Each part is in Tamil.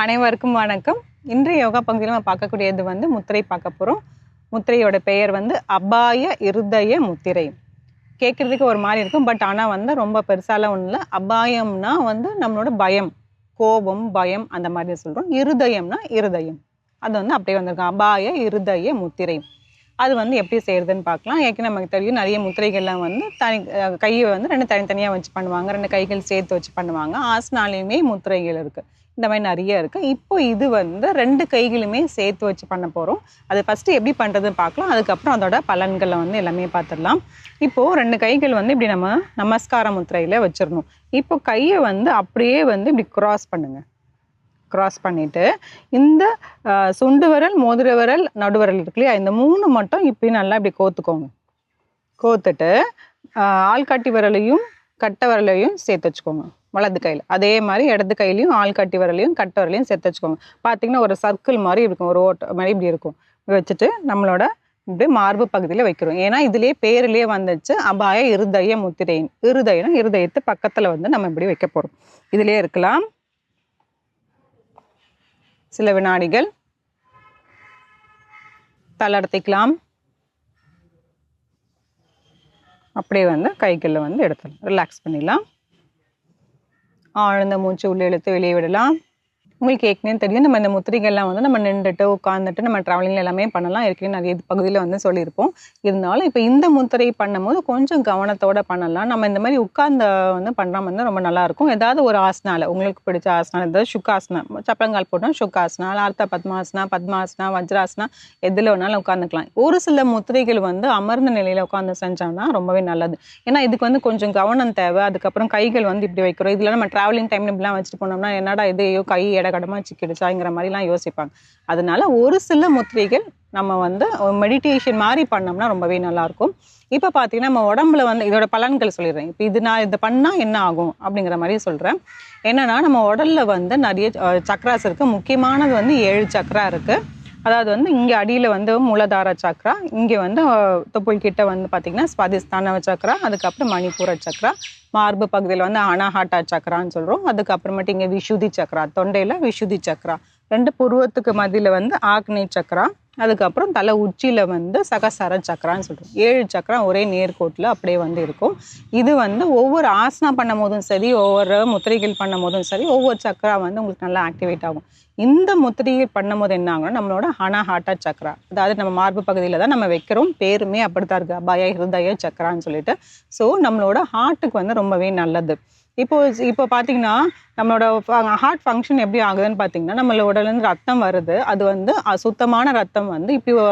அனைவருக்கும் வணக்கம். இன்றைய யோகா பகுதியில் நம்ம பார்க்கக்கூடியது வந்து முத்திரை பார்க்க போகிறோம் முத்திரையோட பெயர் வந்து அபாய இருதய முத்திரை. கேட்குறதுக்கு ஒரு மாதிரி இருக்கும். பட் ஆனால் வந்து ரொம்ப பெருசாலாம் ஒன்றும் இல்லை. அபாயம்னா வந்து நம்மளோட பயம். கோபம் பயம் அந்த மாதிரி சொல்கிறோம் இருதயம்னா இருதயம். அது வந்து அப்படியே வந்திருக்கும். அபாய இருதய முத்திரை. அது வந்து எப்படி செய்யறதுன்னு பார்க்கலாம். ஏற்கனவே நமக்கு தெரியும். நிறைய முத்திரைகள்லாம் வந்து தனி கையை வந்து ரெண்டு தனித்தனியாக வச்சு பண்ணுவாங்க. ரெண்டு கைகள் சேர்த்து வச்சு பண்ணுவாங்க. ஆசனாலையுமே முத்திரைகள் இருக்குது இந்த மாதிரி நிறைய இருக்குது இப்போ இது வந்து ரெண்டு கைகளுமே சேர்த்து வச்சு பண்ண போகிறோம் அது ஃபஸ்ட்டு எப்படி பண்ணுறதுன்னு பார்க்கலாம். அதுக்கப்புறம் அதோட பலன்களை வந்து எல்லாமே பார்த்துடலாம். இப்போது ரெண்டு கைகள் வந்து இப்படி நம்ம நமஸ்கார முத்திரையில் வச்சிடணும். இப்போ கையை வந்து அப்படியே வந்து இப்படி க்ராஸ் பண்ணுங்கள் க்ராஸ் பண்ணிவிட்டு இந்த சுண்டு விரல் மோதிர விரல் நடுவிரல் இருக்கு இல்லையா? இந்த மூணு மட்டும் இப்படி நல்லா இப்படி கோத்துக்கோங்க. கோத்துட்டு ஆள்காட்டி விரலையும் கட்டை விரலையும் சேர்த்து வச்சுக்கோங்க. வலது கையில். அதே மாதிரி இடது கையிலையும் ஆள்காட்டி வரலையும் கட்ட வரலையும் சேர்த்து வச்சுக்கோங்க. பார்த்தீங்கன்னா ஒரு சர்க்கிள் மாதிரி இருக்கும் ஒரு ஓட்ட மாதிரி இப்படி இருக்கும். வச்சுட்டு நம்மளோட இப்படி மார்பு பகுதியில் வைக்கிறோம். ஏன்னா இதுலேயே பேர்லேயே வந்துச்சு அபாய இருதய முத்திரையின். இருதயம் இருதயத்து பக்கத்தில் வந்து நம்ம இப்படி வைக்க போகிறோம் இதுலேயே இருக்கலாம். சில வினாடிகள். தளர்த்திக்கலாம் அப்படியே வந்து கைகளில் வந்து எடுத்துடலாம். ரிலாக்ஸ் பண்ணிடலாம். ஆழ்ந்த மூச்சு உள்ளே இழுத்து வெளியே விடலாம் உங்களுக்கு ஏற்கனவே தெரியும். நம்ம இந்த முத்திரைகள்லாம் வந்து நம்ம நின்றுட்டு உட்காந்துட்டு நம்ம ட்ராவலிங்கில் எல்லாமே பண்ணலாம். ஏற்கனவே நிறைய பகுதியில் வந்து சொல்லியிருப்போம். இருந்தாலும் இப்போ இந்த முத்திரை பண்ணும்போது கொஞ்சம் கவனத்தோட பண்ணலாம். நம்ம இந்த மாதிரி உட்கார்ந்த வந்து பண்ணுற வந்து ரொம்ப நல்லா இருக்கும். ஏதாவது ஒரு ஆசனால உங்களுக்கு பிடிச்ச ஆசனா ஏதாவது சுக்காசனம் சப்பளங்கால் போட்டோம் சுக்காசனா அர்த்த பத்மாசனா பத்மாசனா வஜ்ராசனா எதில் வேணாலும் உட்காந்துக்கலாம் ஒரு சில முத்திரைகள் வந்து அமர்ந்த நிலையில் உட்காந்து செஞ்சோம்னா ரொம்பவே நல்லது. ஏன்னா இதுக்கு வந்து கொஞ்சம் கவனம் தேவை. அதுக்கப்புறம் கைகள் வந்து இப்படி வைக்கிறோம். இதில் நம்ம ட்ராவலிங் டைம் இப்படிலாம் வச்சுட்டு போனோம்னா என்னடா இது? ஐயோ கை இடகடமா சிக்கிடுச்சாங்கிற மாதிரிலாம் யோசிப்பாங்க. அதனால ஒரு சில முத்திரைகள் நம்ம வந்து மெடிடேஷன் மாதிரி பண்ணோம்னா ரொம்பவே நல்லா இருக்கும் இப்போ பார்த்தீங்கன்னா நம்ம உடம்புல வந்து இதோட பலன்கள் சொல்லிடுறேன். இப்போ இது நான் இதை பண்ணால் என்ன ஆகும் அப்படிங்கிற மாதிரி சொல்கிறேன் என்னன்னா நம்ம உடல்ல வந்து நிறைய சக்ராஸ் இருக்குது முக்கியமானது வந்து ஏழு சக்ரா இருக்குது அதாவது வந்து இங்கே அடியில் வந்து மூலதார சக்ரா இங்கே வந்து தொப்புள் கிட்ட வந்து பார்த்திங்கன்னா ஸ்வாதிஸ்தான சக்ரா அதுக்கப்புறம் மணிப்பூர சக்ரா மார்பு பகுதியில் வந்து அனாஹாட்டா சக்ரான்னு சொல்கிறோம் அதுக்கப்புறமேட்டு இங்கே விஷுதி சக்ரா தொண்டையில் விஷுதி சக்ரா. ரெண்டு புருவத்துக்கு மதியில் வந்து ஆக்னி சக்கரா அதுக்கப்புறம் தலை உச்சியில் வந்து சகசர சக்கரான்னு சொல்கிறோம் ஏழு சக்கரம் ஒரே நேர்கோட்டில் அப்படியே வந்து இருக்கும். இது வந்து ஒவ்வொரு ஆசனா பண்ணும் போதும் சரி ஒவ்வொரு முத்திரைகள் பண்ணும் போதும் சரி ஒவ்வொரு சக்கரா வந்து உங்களுக்கு நல்லா ஆக்டிவேட் ஆகும். இந்த முத்திரைகள் பண்ணும்போது என்ன ஆகும்னா நம்மளோட அனாஹாட்டா சக்கரா அதாவது நம்ம மார்பு பகுதியில் தான் நம்ம வைக்கிறோம். பேருமே அப்படித்தான் இருக்குது அபாய ஹிருதய சக்கரான்னு சொல்லிட்டு. ஸோ நம்மளோட ஹார்ட்டுக்கு வந்து ரொம்பவே நல்லது. இப்போ இப்போ பார்த்தீங்கன்னா நம்மளோட ஹார்ட் ஃபங்க்ஷன் எப்படி ஆகுதுன்னு பார்த்தீங்கன்னா நம்மளோட உடலேருந்து ரத்தம் வருது. அது வந்து அசுத்தமான ரத்தம் வந்து இப்போ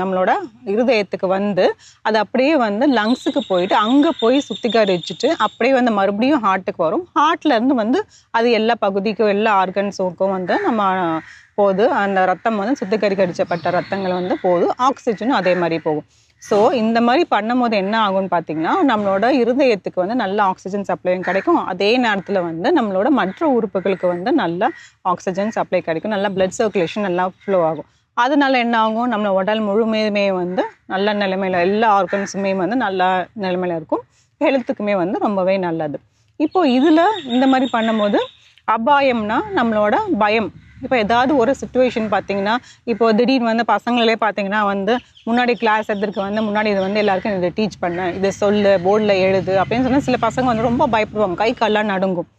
நம்மளோட இருதயத்துக்கு வந்து அது அப்படியே வந்து லங்ஸுக்கு போயிட்டு அங்கே போய் சுத்திகரிச்சுட்டு அப்படியே வந்து மறுபடியும் ஹார்ட்டுக்கு வரும். ஹார்ட்லேருந்து வந்து அது எல்லா பகுதிக்கும் எல்லா ஆர்கன்ஸுக்கும் வந்து நம்ம போகுது. அந்த ரத்தம் வந்து சுத்திகரிக்கடிச்சப்பட்ட ரத்தங்கள் வந்து போகுது. ஆக்சிஜனும் அதே மாதிரி போகும். ஸோ இந்த மாதிரி பண்ணும்போது என்ன ஆகும்னு பார்த்தீங்கன்னா நம்மளோட இருதயத்துக்கு வந்து நல்ல ஆக்சிஜன் சப்ளையும் கிடைக்கும். அதே நேரத்தில் வந்து நம்மளோட மற்ற உறுப்புகளுக்கு வந்து நல்ல ஆக்சிஜன் சப்ளை கிடைக்கும். நல்ல பிளட் சர்க்குலேஷன் நல்லா ஃப்ளோ ஆகும். அதனால என்ன ஆகும்? நம்ம உடல் முழுமையுமே வந்து நல்ல நிலைமையில் எல்லா ஆர்கன்ஸுமே வந்து நல்ல நிலைமையில் இருக்கும். ஹெல்த்துக்குமே வந்து ரொம்பவே நல்லது. இப்போது இதில் இந்த மாதிரி பண்ணும்போது அபாயம்னா நம்மளோட பயம். இப்போ ஏதாவது ஒரு சுச்சுவேஷன் பார்த்தீங்கன்னா இப்போ திடீர்னு வந்து பசங்களே பார்த்தீங்கன்னா வந்து முன்னாடி கிளாஸ் எடுத்துருக்கு வந்து முன்னாடி இது வந்து எல்லாருக்கும் இதை டீச் பண்ண இதை சொல்லு போர்டில் எழுது அப்படின்னு சொன்னால் சில பசங்க வந்து ரொம்ப பயப்படுவாங்க கை கால்லாம் நடுங்கும்.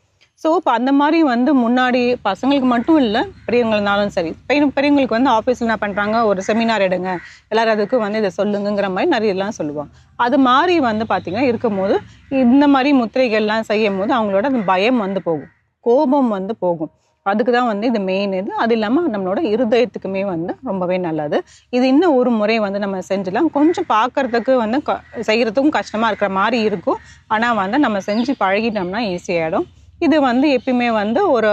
ஸோ இப்போ அந்த மாதிரி வந்து முன்னாடி பசங்களுக்கு மட்டும் இல்லை பெரியவங்களாலும் சரி பெரிய பெரியவங்களுக்கு வந்து ஆஃபீஸில் என்ன பண்ணுறாங்க ஒரு செமினார் எடுங்க எல்லாரும் அதுக்கு வந்து இதை சொல்லுங்கங்கிற மாதிரி நிறையலாம் சொல்லுவாங்க. அது மாதிரி வந்து பார்த்திங்கன்னா இருக்கும்போது இந்த மாதிரி முத்திரைகள்லாம் செய்யும் போது அவங்களோட அந்த பயம் வந்து போகும் கோபம் வந்து போகும். அதுக்கு தான் வந்து இது மெயின் இது. அது இல்லாமல் நம்மளோட இருதயத்துக்குமே வந்து ரொம்பவே நல்லது. இது இன்னும் ஒரு முறை வந்து நம்ம செஞ்சிடலாம் கொஞ்சம் பார்க்கறதுக்கு வந்து க செய்கிறதுக்கும் கஷ்டமாக இருக்கிற மாதிரி இருக்கும். ஆனால் வந்து நம்ம செஞ்சு பழகிட்டோம்னா ஈஸியாகிடும் இது வந்து எப்பயுமே வந்து ஒரு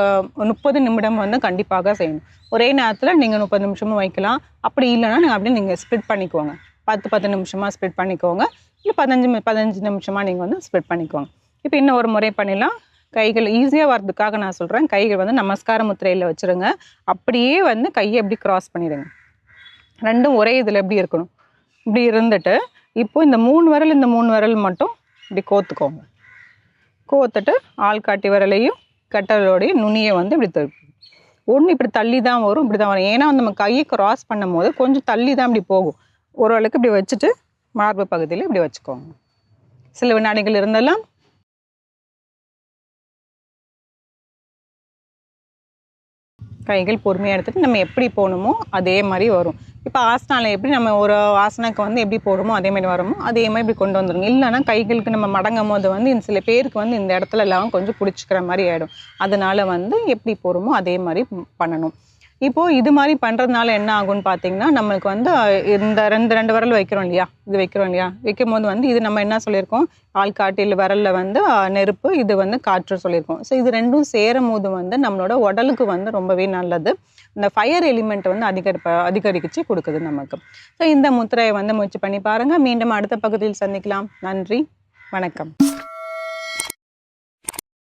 முப்பது நிமிடம் வந்து கண்டிப்பாக செய்யணும். ஒரே நேரத்தில் நீங்கள் முப்பது நிமிஷமும் வைக்கலாம். அப்படி இல்லைன்னா நீங்கள் அப்படியே நீங்கள் ஸ்ப்ளிட் பண்ணிக்கோங்க. பத்து பத்து நிமிஷமாக ஸ்ப்ளிட் பண்ணிக்கோங்க. இல்லை பதினஞ்சு பதினஞ்சு நிமிஷமாக நீங்கள் வந்து ஸ்ப்ளிட் பண்ணிக்கோங்க. இப்போ இன்னும் ஒரு முறை பண்ணிடலாம். கைகள் ஈஸியாக வர்றதுக்காக நான் சொல்கிறேன் கைகள் வந்து நமஸ்கார முத்திரையில் வச்சுருங்க. அப்படியே வந்து கையை இப்படி க்ராஸ் பண்ணிடுங்க. ரெண்டும் ஒரே இதில் எப்படி இருக்கணும்? இப்படி இருந்துட்டு இப்போ இந்த மூணு விரல் இந்த மூணு விரல் மட்டும் இப்படி கோத்துக்கோங்க. கோத்துட்டு ஆள்காட்டி விரலையும் கட்டலோடைய நுனியை வந்து இப்படி திருப்பி ஒன்று இப்படி தள்ளி தான் வரும் இப்படி தான் வரும். ஏன்னா நம்ம கையை கிராஸ் பண்ணும்போது கொஞ்சம் தள்ளி தான் இப்படி போகும். ஓரளவுக்கு இப்படி வச்சுட்டு மார்பு பகுதியில் இப்படி வச்சுக்கோங்க. சில வினாடிகள் இருந்தெல்லாம் கைகள் பொறுமையாக எடுத்துட்டு நம்ம எப்படி போகணுமோ அதே மாதிரி வரும். இப்போ ஆசனால எப்படி நம்ம ஒரு ஆசனாக்கு வந்து எப்படி போடுமோ அதே மாதிரி வரமோ அதே மாதிரி இப்படி கொண்டு வந்துடும் இல்லைன்னா கைகளுக்கு நம்ம மடங்கும் போது வந்து இந்த சில பேருக்கு வந்து இந்த இடத்துல எல்லாம் கொஞ்சம் பிடிச்சிக்கிற மாதிரி ஆகிடும் அதனால வந்து எப்படி போகிறோமோ அதே மாதிரி பண்ணணும். இப்போ இது மாதிரி பண்ணுறதுனால என்ன ஆகும்னு பார்த்தீங்கன்னா நம்மளுக்கு வந்து இந்த ரெண்டு ரெண்டு விரல் வைக்கிறோம் இல்லையா? இது வைக்கிறோம் இல்லையா? வைக்கும் போது வந்து இது நம்ம என்ன சொல்லியிருக்கோம்? ஆள்காட்டில் விரலில் வந்து நெருப்பு இது வந்து காற்று சொல்லியிருக்கோம். ஸோ இது ரெண்டும் சேரும் போது வந்து நம்மளோட உடலுக்கு வந்து ரொம்பவே நல்லது. இந்த ஃபயர் எலிமெண்ட் வந்து அதிகரிப்ப அதிகரிச்சு கொடுக்குது நமக்கு. ஸோ இந்த முத்திரையை வந்து முயற்சி பண்ணி பாருங்கள் மீண்டும் அடுத்த பகுதியில் சந்திக்கலாம். நன்றி. வணக்கம்.